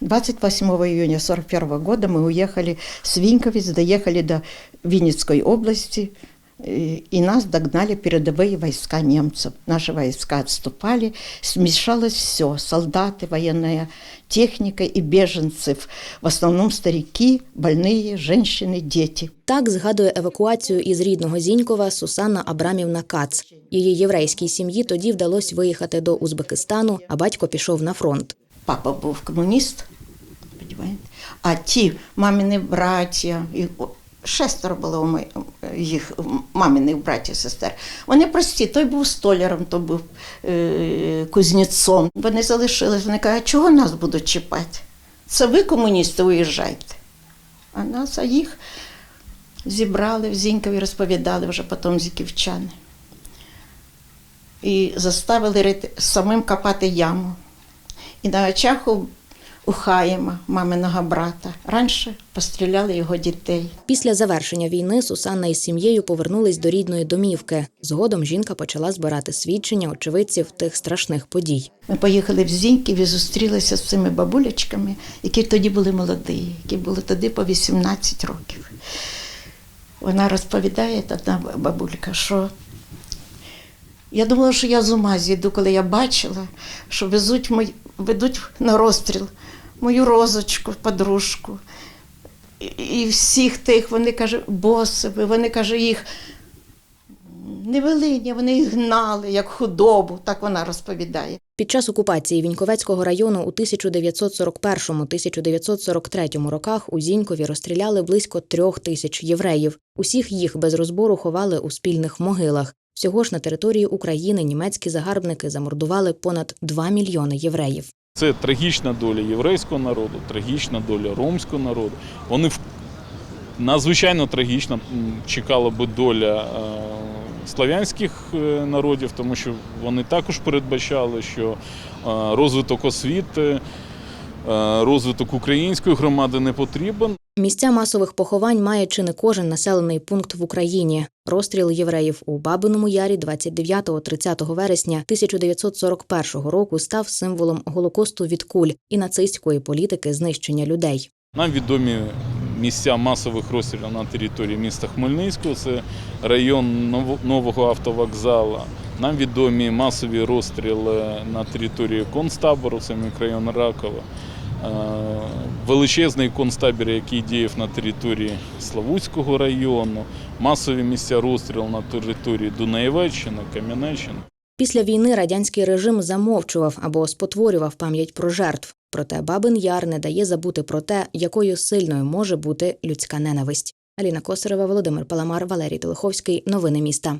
28 июня 41 года мы уехали с Виньковиц, доехали до Винницкой области, и и нас догнали передовые войска немцев. Наши войска отступали, смешалось все, солдаты, военная техника и беженцев, в основном старики, больные, женщины, дети. Так згадує евакуацію із рідного Зінькова Сусанна Абрамівна Кац. Її єврейській сім'ї тоді вдалося виїхати до Узбекистану, а батько пішов на фронт. Папа був комуніст, понимаєте? а ті мамини браття, і шестеро було у мо- їх маминих братів сестер. Вони прості, той був столяром, той був е, кузнецом. Вони залишились, вони кажуть, чого нас будуть чіпати? Це ви, комуністи, уїжджайте. А нас, а їх зібрали в Зінькові, розповідали вже потім зіківчани. І заставили самим копати яму. І на очах у Хаєма, маминого брата, раніше постріляли його дітей. Після завершення війни Сусанна із сім'єю повернулись до рідної домівки. Згодом жінка почала збирати свідчення очевидців тих страшних подій. Ми поїхали в Зіньків і зустрілися з цими бабулечками, які тоді були молоді, які були тоді по 18 років. Вона розповідає, одна бабулька, що я думала, що я з ума зійду, коли я бачила, що везуть мой, ведуть на розстріл мою розочку, подружку. І, всіх тих, вони каже, босиви, вони каже, їх не велині, вони їх гнали, як худобу, так вона розповідає. Під час окупації Віньковецького району у 1941-1943 роках у Зінькові розстріляли близько трьох тисяч євреїв. Усіх їх без розбору ховали у спільних могилах. Всього ж на території України німецькі загарбники замордували понад 2 мільйони євреїв. Це трагічна доля єврейського народу, трагічна доля ромського народу. Вони надзвичайно трагічно чекала би доля е, слав'янських е, народів, тому що вони також передбачали, що е, розвиток освіти, розвиток української громади не потрібен. Місця масових поховань має чи не кожен населений пункт в Україні. Розстріл євреїв у Бабиному Ярі 29-30 вересня 1941 року став символом голокосту від куль і нацистської політики знищення людей. Нам відомі місця масових розстрілів на території міста Хмельницького, це район Ново- нового автовокзалу. Нам відомі масові розстріли на території концтабору, це мікрорайон Ракова. Е, Величезний концтабір, який діяв на території Славутського району, масові місця розстрілу на території Дунаєвеччини, Кам'янеччини. Після війни радянський режим замовчував або спотворював пам'ять про жертв. Проте Бабин Яр не дає забути про те, якою сильною може бути людська ненависть. Аліна Косарева, Володимир Паламар, Валерій Телеховський. Новини міста.